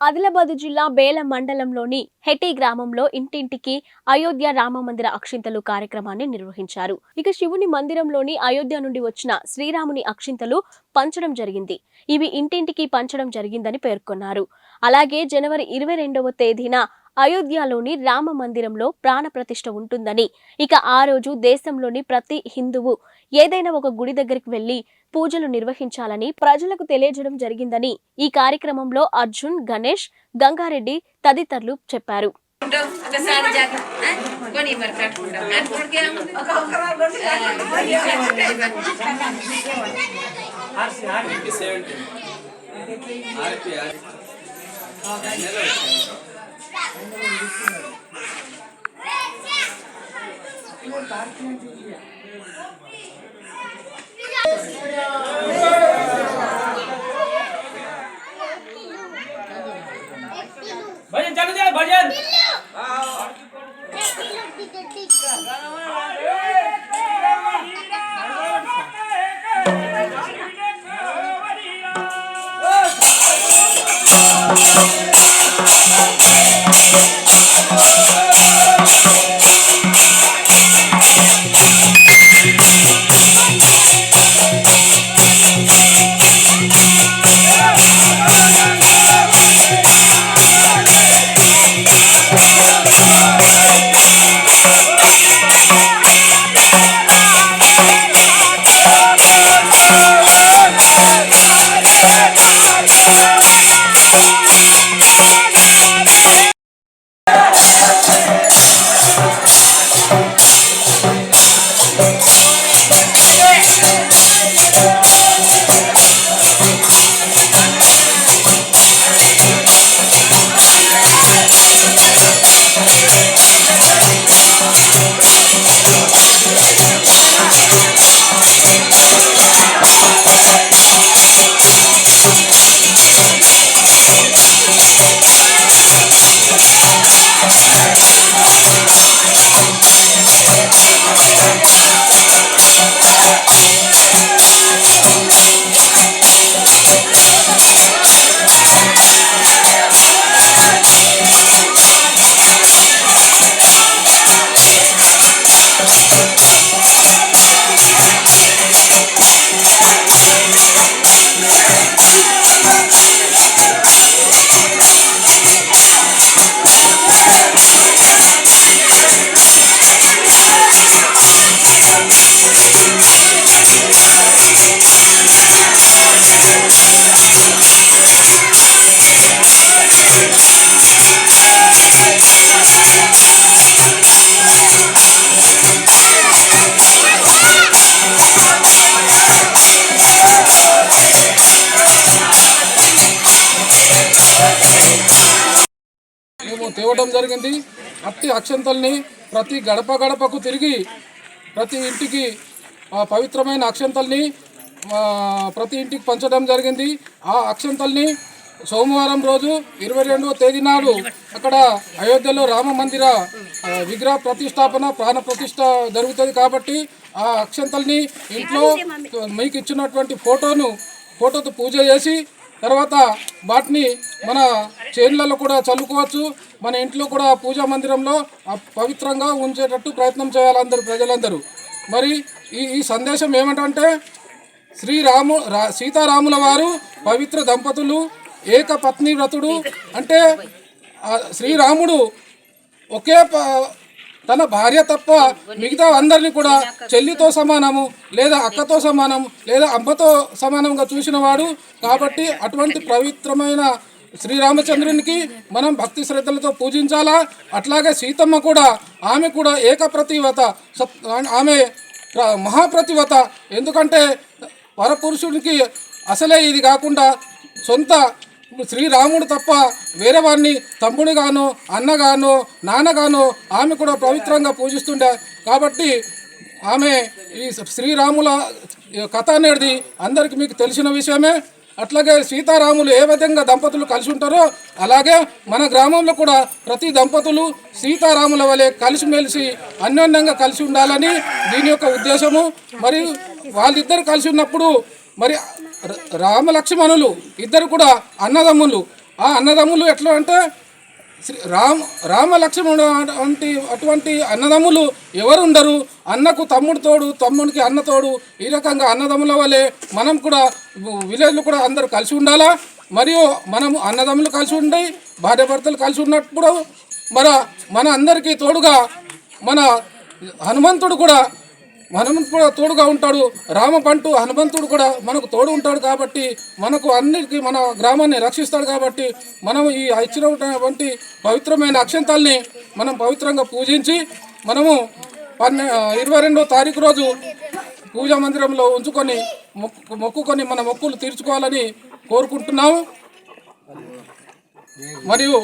ఆదిలాబాద్ జిల్లా బేల మండలంలోని హెటి గ్రామంలో ఇంటింటికి అయోధ్య రామ మందిర అక్షింతలు కార్యక్రమాన్ని నిర్వహించారు. ఇక శివుని మందిరంలోని అయోధ్య నుండి వచ్చిన శ్రీరాముని అక్షింతలు పంచడం జరిగింది. ఇవి ఇంటింటికి పంచడం జరిగిందని పేర్కొన్నారు. అలాగే జనవరి ఇరవై రెండవ తేదీన అయోధ్యలోని రామ మందిరంలో ప్రాణప్రతిష్ఠ ఉంటుందని. ఇక ఆ రోజు దేశంలోని ప్రతి హిందువు ఏదైనా ఒక గుడి దగ్గరికి వెళ్ళి పూజలు నిర్వహించాలని ప్రజలకు తెలియజేయడం జరిగిందని ఈ కార్యక్రమంలో అర్జున్ గణేష్ గంగారెడ్డి తదితరులు చెప్పారు. ఒకసారి भजन चालू द्या भजन। Thank తేవడం జరిగింది. అట్టి అక్షంతల్ని ప్రతి గడప గడపకు తిరిగి ప్రతి ఇంటికి పవిత్రమైన అక్షంతల్ని ప్రతి ఇంటికి పంచడం జరిగింది. ఆ అక్షంతల్ని సోమవారం రోజు ఇరవై రెండవ తేదీ నాడు అక్కడ అయోధ్యలో రామ మందిర విగ్రహ ప్రతిష్టాపన ప్రాణ ప్రతిష్ట జరుగుతుంది కాబట్టి ఆ అక్షంతల్ని ఇంట్లో మీకు ఇచ్చినటువంటి ఫోటోను ఫోటోతో పూజ చేసి తర్వాత వాటిని మన చేనులలో కూడా చల్లుకోవచ్చు మన ఇంట్లో కూడా పూజా మందిరంలో పవిత్రంగా ఉంచేటట్టు ప్రయత్నం చేయాలి ప్రజలందరూ. మరి ఈ ఈ సందేశం ఏమిటంటే శ్రీరాము రా సీతారాముల వారు పవిత్ర దంపతులు ఏక పత్ని వ్రతుడు అంటే శ్రీరాముడు ఒకే ప- తన భార్య తప్ప మిగతా అందరినీ కూడా చెల్లితో సమానము లేదా అక్కతో సమానం లేదా అమ్మతో సమానంగా చూసిన వాడు. కాబట్టి అటువంటి పవిత్రమైన శ్రీరామచంద్రునికి మనం భక్తి శ్రద్ధలతో పూజించాలా? అట్లాగే సీతమ్మ కూడా ఆమె కూడా ఏకప్రతివత సత్ ఆమె ప్ర- మహాప్రతివత ఎందుకంటే వరపురుషుడికి అసలే ఇది కాకుండా సొంత శ్రీరాముడు తప్ప వేరే వారిని తమ్ముడిగాను అన్నగాను నాన్నగాను ఆమె కూడా పవిత్రంగా పూజిస్తుండే. కాబట్టి ఆమె ఈ శ్రీరాముల కథ అనేది అందరికీ మీకు తెలిసిన విషయమే. అట్లాగే సీతారాములు ఏ విధంగా దంపతులు కలిసి ఉంటారో అలాగే మన గ్రామంలో కూడా ప్రతి దంపతులు సీతారాముల వలె కలిసిమెలిసి అన్యోన్యంగా కలిసి ఉండాలని దీని యొక్క ఉద్దేశము. మరియు వాళ్ళిద్దరు కలిసి ఉన్నప్పుడు మరి రామలక్ష్మణులు ఇద్దరు కూడా అన్నదమ్ములు. ఆ అన్నదమ్ములు ఎట్లా అంటే శ్రీ రామ రామ లక్ష్మణుడు అటువంటి అటువంటి అన్నదమ్ములు ఎవరు ఉండరు అన్నకు తమ్ముడు తోడు తమ్ముడికి అన్న తోడు ఈ రకంగా అన్నదమ్ముల వల్లే మనం కూడా విలేజ్లో కూడా అందరూ కలిసి ఉండాలా? మరియు మనము అన్నదమ్ములు కలిసి ఉండి భార్యాభర్తలు కలిసి ఉన్నప్పుడు మన మన అందరికీ తోడుగా మన హనుమంతుడు కూడా హనుమంతుడు కూడా తోడుగా ఉంటాడు. రామపంటు హనుమంతుడు కూడా మనకు తోడు ఉంటాడు కాబట్టి మనకు అన్నిటికీ మన గ్రామాన్ని రక్షిస్తాడు కాబట్టి మనం ఈ ఇచ్చినటువంటి పవిత్రమైన అక్షంతాల్ని మనం పవిత్రంగా పూజించి మనము పన్నె ఇరవై రెండో తారీఖు రోజు పూజా మందిరంలో ఉంచుకొని మొక్కు మొక్కుకొని మన మొక్కులు తీర్చుకోవాలని కోరుకుంటున్నాము. మరియు